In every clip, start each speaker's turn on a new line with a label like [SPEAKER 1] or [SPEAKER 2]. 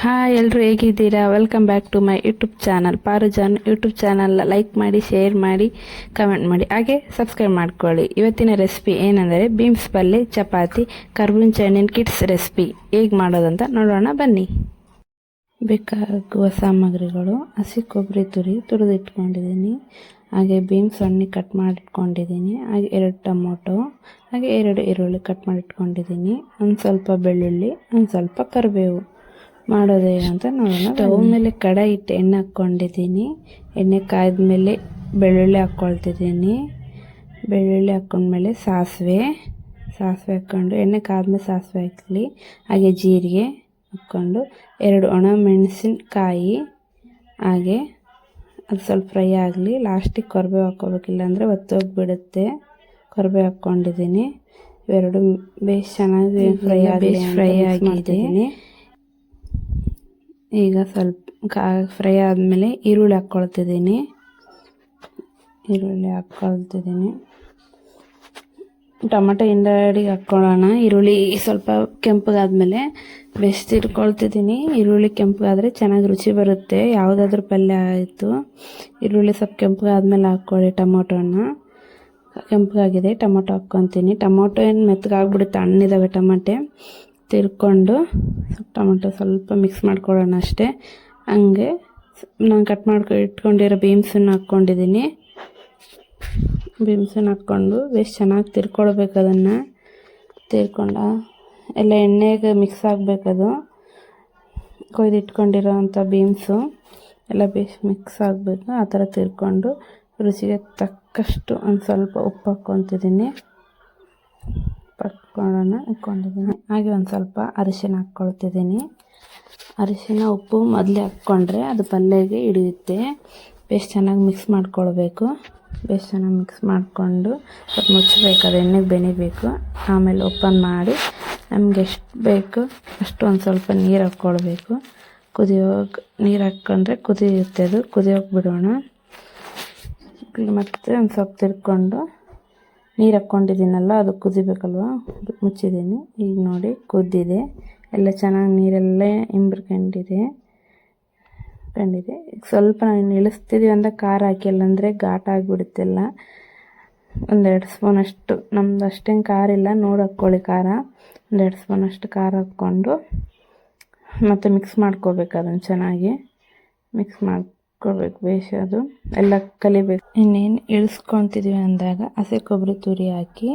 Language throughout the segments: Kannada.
[SPEAKER 1] ಹಾಯ್ ಎಲ್ಲರೂ ಹೇಗಿದ್ದೀರಾ? Welcome back to my YouTube channel ಪಾರುಜಾನ್ YouTube channel like ಮಾಡಿ ಶೇರ್ ಮಾಡಿ ಕಮೆಂಟ್ ಮಾಡಿ. ಹಾಗೆ ಸಬ್ಸ್ಕ್ರೈಬ್ ಮಾಡ್ಕೊಳ್ಳಿ. ಇವತ್ತಿನ ರೆಸಿಪಿ ಏನಂದರೆ ಬೀನ್ಸ್ ಪಲ್ಯ ಚಪಾತಿ ಕರ್ಬೂನ್ ಚಣ್ಣಿನ ಕಿಡ್ಸ್ ರೆಸಿಪಿ ಹೇಗೆ ಮಾಡೋದಂತ ನೋಡೋಣ, ಬನ್ನಿ. ಬೇಕಾಗುವ ಸಾಮಗ್ರಿಗಳು, ಹಸಿ ಕೊಬ್ಬರಿ ತುರಿ ತುರಿದಿಟ್ಕೊಂಡಿದ್ದೀನಿ. ಹಾಗೆ ಬೀನ್ಸ್ ಹಣ್ಣಿ ಕಟ್ ಮಾಡಿಟ್ಕೊಂಡಿದ್ದೀನಿ. ಹಾಗೆ ಎರಡು ಟೊಮೊಟೊ, ಹಾಗೆ ಎರಡು ಈರುಳ್ಳಿ ಕಟ್ ಮಾಡಿಟ್ಕೊಂಡಿದ್ದೀನಿ. ಒಂದು ಸ್ವಲ್ಪ ಬೆಳ್ಳುಳ್ಳಿ, ಒಂದು ಸ್ವಲ್ಪ ಕರಿಬೇವು. ಮಾಡೋದು ಅಂತ ನೋಡೋಣ ಸ್ಟವ್ ಮೇಲೆ ಕಡಾಯಿ ಇಟ್ಟು ಎಣ್ಣೆ ಹಾಕ್ಕೊಂಡಿದ್ದೀನಿ. ಎಣ್ಣೆ ಕಾಯ್ದ ಮೇಲೆ ಬೆಳ್ಳುಳ್ಳಿ ಹಾಕ್ಕೊಳ್ತಿದ್ದೀನಿ. ಬೆಳ್ಳುಳ್ಳಿ ಹಾಕ್ಕೊಂಡ್ಮೇಲೆ ಸಾಸಿವೆ ಸಾಸಿವೆ ಹಾಕ್ಕೊಂಡು ಎಣ್ಣೆ ಕಾದ್ಮೇಲೆ ಸಾಸಿವೆ ಹಾಕಲಿ. ಹಾಗೆ ಜೀರಿಗೆ ಹಾಕ್ಕೊಂಡು ಎರಡು ಒಣ ಮೆಣಸಿನಕಾಯಿ ಹಾಗೆ ಅದು ಸ್ವಲ್ಪ ಫ್ರೈ ಆಗಲಿ. ಲಾಸ್ಟಿಗೆ ಕೊರಬೇವು ಹಾಕ್ಕೋಬೇಕಿಲ್ಲ ಅಂದರೆ ಒತ್ತೋಗಿಬಿಡುತ್ತೆ ಕೊರಬೇವು ಹಾಕ್ಕೊಂಡಿದ್ದೀನಿ. ಇವೆರಡು ಬೇಸ್ ಚೆನ್ನಾಗಿ ಫ್ರೈ ಆಗಿ ಫ್ರೈ ಆಗಿದ್ದೀನಿ ಈಗ ಸ್ವಲ್ಪ ಕಾ ಫ್ರೈ ಆದಮೇಲೆ ಈರುಳ್ಳಿ ಹಾಕ್ಕೊಳ್ತಿದ್ದೀನಿ. ಈರುಳ್ಳಿ ಹಾಕ್ಕೊಳ್ತಿದ್ದೀನಿ. ಟೊಮೆಟೊ ಅಡಿಗೆ ಹಾಕ್ಕೊಳ್ಳೋಣ. ಈರುಳ್ಳಿ ಸ್ವಲ್ಪ ಕೆಂಪಗಾದ್ಮೇಲೆ ಬೆಸ್ತಿಟ್ಕೊಳ್ತಿದ್ದೀನಿ ಈರುಳ್ಳಿ ಕೆಂಪಗಾದರೆ ಚೆನ್ನಾಗಿ ರುಚಿ ಬರುತ್ತೆ. ಯಾವುದಾದ್ರೂ ಪಲ್ಯ ಆಯಿತು. ಈರುಳ್ಳಿ ಸ್ವಲ್ಪ ಕೆಂಪಗಾದ್ಮೇಲೆ ಹಾಕ್ಕೊಳ್ಳಿ ಟೊಮೊಟೊನ. ಕೆಂಪಗಾಗಿದೆ. ಟೊಮೊಟೊ ಹಾಕ್ಕೊತೀನಿ ಟೊಮೊಟೊ ಏನು ಮೆತ್ತಗಾಗ್ಬಿಡುತ್ತೆ ಹಣ್ಣಿದ್ದಾವೆ ಟೊಮಟೆ. ತಿರ್ಕೊಂಡು ಟೊಮೆಟೊ ಸ್ವಲ್ಪ ಮಿಕ್ಸ್ ಮಾಡ್ಕೊಳ್ಳೋಣ ಅಷ್ಟೇ. ಹಂಗೆ ನಾನು ಕಟ್ ಮಾಡ್ಕೊ, ಇಟ್ಕೊಂಡಿರೋ ಬೀನ್ಸನ್ನು ಹಾಕ್ಕೊಂಡಿದ್ದೀನಿ ಬೀನ್ಸನ್ನು ಹಾಕ್ಕೊಂಡು ಬೇಸ್ ಚೆನ್ನಾಗಿ ತಿರ್ಕೊಳ್ಬೇಕು ಅದನ್ನು. ತಿರ್ಕೊಂಡ ಎಲ್ಲ ಎಣ್ಣೆಗೆ ಮಿಕ್ಸ್ ಆಗಬೇಕದು. ಕೊಯ್ದು ಇಟ್ಕೊಂಡಿರೋ ಅಂಥ ಬೀಮ್ಸು ಎಲ್ಲ ಬೇಸ್ ಮಿಕ್ಸ್ ಆಗಬೇಕು. ಆ ಥರ ತಿರ್ಕೊಂಡು ರುಚಿಗೆ ತಕ್ಕಷ್ಟು ಒಂದು ಸ್ವಲ್ಪ ಉಪ್ಪು ಹಾಕ್ಕೊತಿದ್ದೀನಿ ಪಟ್ಕೊಳ್ಳೋಣ ಇಟ್ಕೊಂಡಿದ್ದೀನಿ ಹಾಗೆ ಒಂದು ಸ್ವಲ್ಪ ಅರಿಶಿನ ಹಾಕ್ಕೊಳ್ತಿದ್ದೀನಿ. ಅರಿಶಿನ, ಉಪ್ಪು ಮೊದಲೇ ಹಾಕ್ಕೊಂಡ್ರೆ ಅದು ಪಲ್ಯಗೆ ಹಿಡಿಯುತ್ತೆ. ಬೇಸ್ಟ್ ಚೆನ್ನಾಗಿ ಮಿಕ್ಸ್ ಮಾಡ್ಕೊಳ್ಬೇಕು. ಬೇಸ್ಟ್ ಚೆನ್ನಾಗಿ ಮಿಕ್ಸ್ ಮಾಡಿಕೊಂಡು ಸ್ವಲ್ಪ ಮುಚ್ಚಬೇಕು, ಅದು ಎಣ್ಣೆಗೆ ಬೆನಿಬೇಕು. ಆಮೇಲೆ ಓಪನ್ ಮಾಡಿ ನಮ್ಗೆ ಎಷ್ಟು ಬೇಕು ಅಷ್ಟು ಒಂದು ಸ್ವಲ್ಪ ನೀರು ಹಾಕ್ಕೊಳ್ಬೇಕು. ಕುದಿಯೋಗಿ ನೀರು ಹಾಕ್ಕೊಂಡ್ರೆ ಕುದಿಯುತ್ತೆ ಅದು. ಕುದಿಯೋಗಿ ಬಿಡೋಣ. ಮತ್ತು ಒಂದು ಸ್ವಲ್ಪ ತಿರ್ಕೊಂಡು ನೀರು ಹಾಕ್ಕೊಂಡಿದ್ದೀನಲ್ಲ, ಅದು ಕುದಿಬೇಕಲ್ವ? ಮುಚ್ಚಿದ್ದೀನಿ. ಈಗ ನೋಡಿ, ಕುದ್ದಿದೆ. ಎಲ್ಲ ಚೆನ್ನಾಗಿ ನೀರೆಲ್ಲ ಇಂಬ್ರಕೊಂಡಿದೆ. ಕಂಡಿದೆ. ಈಗ ಸ್ವಲ್ಪ ನಾನು ಇಳಿಸ್ತಿದ್ದೀವಿ ಅಂದರೆ ಖಾರ ಹಾಕಿಲ್ಲ ಅಂದರೆ ಘಾಟ್ ಆಗಿಬಿಡುತ್ತೆಲ್ಲ ಒಂದೆರಡು ಸ್ಪೂನ್ ಅಷ್ಟು. ನಮ್ದು ಅಷ್ಟೇನು ಖಾರ ಇಲ್ಲ. ನೋಡಿ ಹಾಕ್ಕೊಳ್ಳಿ ಖಾರ. ಒಂದೆರಡು ಸ್ಪೂನ್ ಅಷ್ಟು ಖಾರ ಹಾಕ್ಕೊಂಡು ಮತ್ತು ಮಿಕ್ಸ್ ಮಾಡ್ಕೋಬೇಕು ಅದನ್ನು ಚೆನ್ನಾಗಿ. ಮಿಕ್ಸ್ ಮಾಡಿ ಕೊಡ್ಬೇಕು ಬೇಷ್ ಅದು. ಎಲ್ಲ ಕಲಿಬೇಕು. ಇನ್ನೇನು ಇಳಿಸ್ಕೊತಿದ್ದೀವಿ ಅಂದಾಗ ಹಸಿ ಕೊಬ್ಬರಿ ತುರಿ ಹಾಕಿ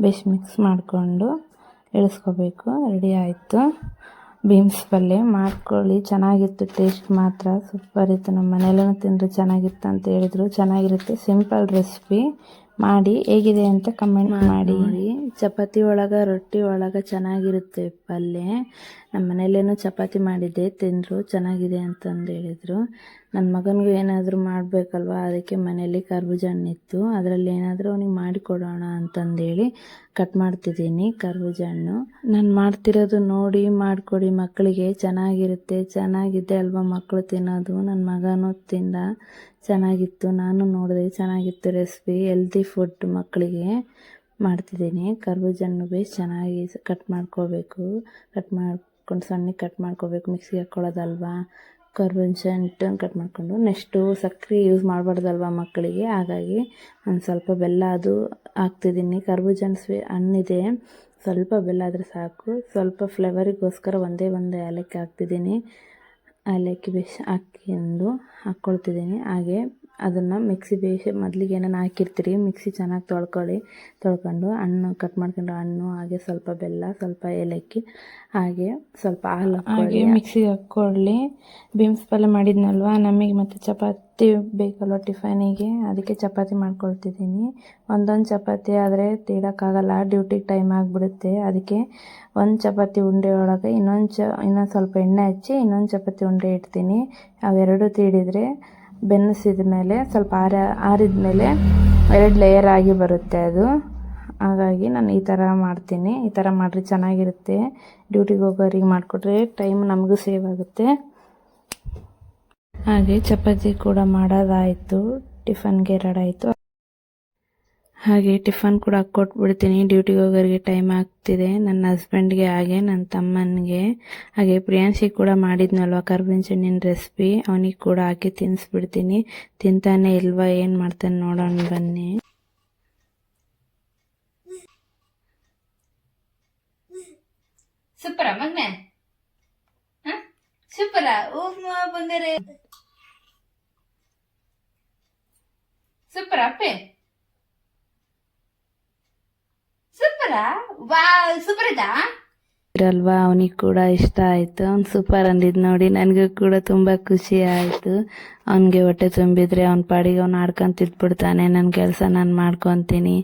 [SPEAKER 1] ಬೇಷ್ ಮಿಕ್ಸ್ ಮಾಡಿಕೊಂಡು ಇಳಿಸ್ಕೋಬೇಕು. ರೆಡಿ ಆಯಿತು. ಬೀನ್ಸ್ ಪಲ್ಯ ಮಾಡ್ಕೊಳ್ಳಿ. ಚೆನ್ನಾಗಿತ್ತು ಟೇಸ್ಟ್ ಮಾತ್ರ. ಸೂಪರ್ ಇತ್ತು. ನಮ್ಮ ಮನೆಯಲ್ಲೂ ತಿಂದರೆ ಚೆನ್ನಾಗಿತ್ತು ಅಂತ ಹೇಳಿದ್ರು. ಚೆನ್ನಾಗಿರುತ್ತೆ. Simple recipe. ಮಾಡಿ ಹೇಗಿದೆ ಅಂತ ಕಮೆಂಟ್ ಮಾಡಿ. ಚಪಾತಿ ಒಳಗೆ ರೊಟ್ಟಿ ಒಳಗೆ ಚೆನ್ನಾಗಿರುತ್ತೆ ಪಲ್ಯ ನಮ್ಮ ಮನೇಲೇನು ಚಪಾತಿ ಮಾಡಿದ್ದೆ, ತಿಂದರು, ಚೆನ್ನಾಗಿದೆ ಅಂತಂದು ಹೇಳಿದರು. ನನ್ನ ಮಗನಿಗೂ ಏನಾದರೂ ಮಾಡಬೇಕಲ್ವ? ಅದಕ್ಕೆ ಮನೆಯಲ್ಲಿ ಕರ್ಬೂಜ ಹಣ್ಣಿತ್ತು. ಅದರಲ್ಲಿ ಏನಾದರೂ ಅವನಿಗೆ ಮಾಡಿಕೊಡೋಣ ಅಂತಂದೇಳಿ ಕಟ್ ಮಾಡ್ತಿದ್ದೀನಿ ಕರ್ಬೂಜ ಹಣ್ಣು. ನಾನು ಮಾಡ್ತಿರೋದು ನೋಡಿ ಮಾಡಿಕೊಡಿ, ಮಕ್ಕಳಿಗೆ ಚೆನ್ನಾಗಿರುತ್ತೆ, ಚೆನ್ನಾಗಿದೆ ಅಲ್ವಾ ಮಕ್ಕಳು ತಿನ್ನೋದು? ನನ್ನ ಮಗನೂ ತಿಂದ ಚೆನ್ನಾಗಿತ್ತು, ನಾನು ನೋಡಿದೆ ಚೆನ್ನಾಗಿತ್ತು ರೆಸಿಪಿ ಹೆಲ್ದಿ ಫುಡ್ ಮಕ್ಕಳಿಗೆ ಮಾಡ್ತಿದ್ದೀನಿ. ಕರ್ಬೂಜ ಹಣ್ಣು ಬೇಸ್ ಚೆನ್ನಾಗಿ ಕಟ್ ಮಾಡ್ಕೋಬೇಕು, ಕಟ್ ಮಾಡ್ಕೊಂಡು ಸಣ್ಣಗೆ ಕಟ್ ಮಾಡ್ಕೋಬೇಕು. ಮಿಕ್ಸಿಗೆ ಹಾಕ್ಕೊಳ್ಳೋದಲ್ವಾ ಕರ್ಬೇವಿನ ಹಣ್ಣು ಕಟ್ ಮಾಡಿಕೊಂಡು ನೆಕ್ಸ್ಟು ಸಕ್ಕರೆ ಯೂಸ್ ಮಾಡಬಾರ್ದಲ್ವ ಮಕ್ಕಳಿಗೆ? ಹಾಗಾಗಿ ಒಂದು ಸ್ವಲ್ಪ ಬೆಲ್ಲ ಅದು ಹಾಕ್ತಿದ್ದೀನಿ. ಕರ್ಬೂಜನ ಸ್ವೀ, ಹಣ್ಣಿದೆ. ಸ್ವಲ್ಪ ಬೆಲ್ಲ ಆದರೆ ಸಾಕು. ಸ್ವಲ್ಪ ಫ್ಲೇವರಿಗೋಸ್ಕರ ಒಂದೇ ಒಂದು ಏಲಕ್ಕಿ ಹಾಕ್ತಿದ್ದೀನಿ. ಏಲಕ್ಕಿ ಬೇಸ್ ಹಾಕ್ಕೊಂಡು ಹಾಕ್ಕೊಳ್ತಿದ್ದೀನಿ. ಹಾಗೆ ಅದನ್ನು ಮಿಕ್ಸಿ ಬೇಯಿಸಿ ಮೊದಲಿಗೆ ಏನೇನು ಹಾಕಿರ್ತೀರಿ ಮಿಕ್ಸಿ ಚೆನ್ನಾಗಿ ತೊಳ್ಕೊಳ್ಳಿ. ತೊಳ್ಕೊಂಡು ಹಣ್ಣು ಕಟ್ ಮಾಡ್ಕೊಂಡು ಹಣ್ಣು ಹಾಗೆ ಸ್ವಲ್ಪ ಬೆಲ್ಲ ಸ್ವಲ್ಪ ಏಲಕ್ಕಿ ಹಾಗೆ ಸ್ವಲ್ಪ ಹಾಲು ಹಾಗೆ ಮಿಕ್ಸಿಗೆ ಹಾಕ್ಕೊಳ್ಳಿ ಬೀನ್ಸ್ ಪಲ್ಯ ಮಾಡಿದ್ನಲ್ವ? ನಮಗೆ ಮತ್ತು ಚಪಾತಿ ಬೇಕಲ್ವ ಟಿಫನಿಗೆ ಅದಕ್ಕೆ ಚಪಾತಿ ಮಾಡ್ಕೊಳ್ತಿದ್ದೀನಿ. ಒಂದೊಂದು ಚಪಾತಿ ಆದರೆ ತೀಡೋಕ್ಕಾಗಲ್ಲ ಡ್ಯೂಟಿಗೆ ಟೈಮ್ ಆಗಿಬಿಡುತ್ತೆ. ಅದಕ್ಕೆ ಒಂದು ಚಪಾತಿ ಉಂಡೆ ಒಳಗೆ ಇನ್ನೊಂದು ಚ ಇನ್ನೊಂದು ಸ್ವಲ್ಪ ಎಣ್ಣೆ ಹಚ್ಚಿ ಇನ್ನೊಂದು ಚಪಾತಿ ಉಂಡೆ ಇಡ್ತೀನಿ. ಅವೆರಡು ತೀಡಿದರೆ ಬೆನ್ನಿಸಿದ ಮೇಲೆ, ಸ್ವಲ್ಪ ಆರ, ಆರಿದ ಮೇಲೆ ಎರಡು ಲೇಯರ್ ಆಗಿ ಬರುತ್ತೆ ಅದು. ಹಾಗಾಗಿ ನಾನು ಈ ಥರ ಮಾಡ್ತೀನಿ. ಈ ಥರ ಮಾಡಿರಿ ಚೆನ್ನಾಗಿರುತ್ತೆ. ಡ್ಯೂಟಿಗೆ ಹೋಗೋರಿಗೆ ಮಾಡಿಕೊಟ್ರೆ ಟೈಮ್ ನಮಗೂ ಸೇವ್ ಆಗುತ್ತೆ. ಹಾಗೆ ಚಪಾತಿ ಕೂಡ ಮಾಡೋದಾಯಿತು. ಟಿಫನ್ಗೆ ಎರಡಾಯಿತು. ಹಾಗೆ ಟಿಫನ್ ಕೂಡ ಕೊಟ್ಬಿಡ್ತೀನಿ ಡ್ಯೂಟಿಗೆ ಹೋಗೋರಿಗೆ ಟೈಮ್ ಆಗ್ತಿದೆ. ನನ್ನ ಹಸ್ಬೆಂಡ್ಗೆ ಹಾಗೆ, ನನ್ನ ತಮ್ಮನಿಗೆ. ಹಾಗೆ ಪ್ರಿಯಾಂಶಿ ಕೂಡ ಮಾಡಿದ್ನಲ್ವ ಕರ್ಬೇವಿನ ಸಣ್ಣಿನ ರೆಸಿಪಿ ಅವನಿಗೆ ಕೂಡ ಹಾಕಿ ತಿನ್ನಿಸ್ಬಿಡ್ತೀನಿ ತಿಂತಾನೆ ಇಲ್ವಾ? ಏನು ಮಾಡ್ತಾನೆ ನೋಡೋಣ ಬನ್ನಿ.
[SPEAKER 2] ಸೂಪರ ಮಗ್ನೆ? ಸೂಪರ? ಓಹ್ ಸೂಪರ
[SPEAKER 1] ಇರಲ್ವಾ, ಅವನಿಗೆ ಕೂಡ ಇಷ್ಟ ಆಯಿತು. ಅವ್ನು ಸೂಪರ್ ಅಂದಿದ್ದು ನೋಡಿ ನನಗೂ ಕೂಡ ತುಂಬ ಖುಷಿ ಆಯಿತು. ಅವನಿಗೆ ಹೊಟ್ಟೆ ತುಂಬಿದ್ರೆ ಅವ್ನ ಪಾಡಿಗೆ ಅವ್ನು ಆಡ್ಕೊಂಡು ತಿದ್ಬಿಡ್ತಾನೆ. ನನ್ನ ಕೆಲಸ ನಾನು ಮಾಡ್ಕೊತೀನಿ.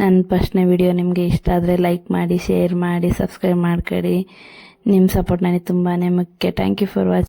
[SPEAKER 1] ನನ್ನ ಫಸ್ಟ್ನೇ ವಿಡಿಯೋ ನಿಮಗೆ ಇಷ್ಟ ಆದರೆ ಲೈಕ್ ಮಾಡಿ, ಶೇರ್ ಮಾಡಿ, ಸಬ್ಸ್ಕ್ರೈಬ್ ಮಾಡ್ಕೊಳ್ಳಿ ನಿಮ್ಮ ಸಪೋರ್ಟ್ ನನಗೆ ತುಂಬಾ ಮುಖ್ಯ. Thank you for watching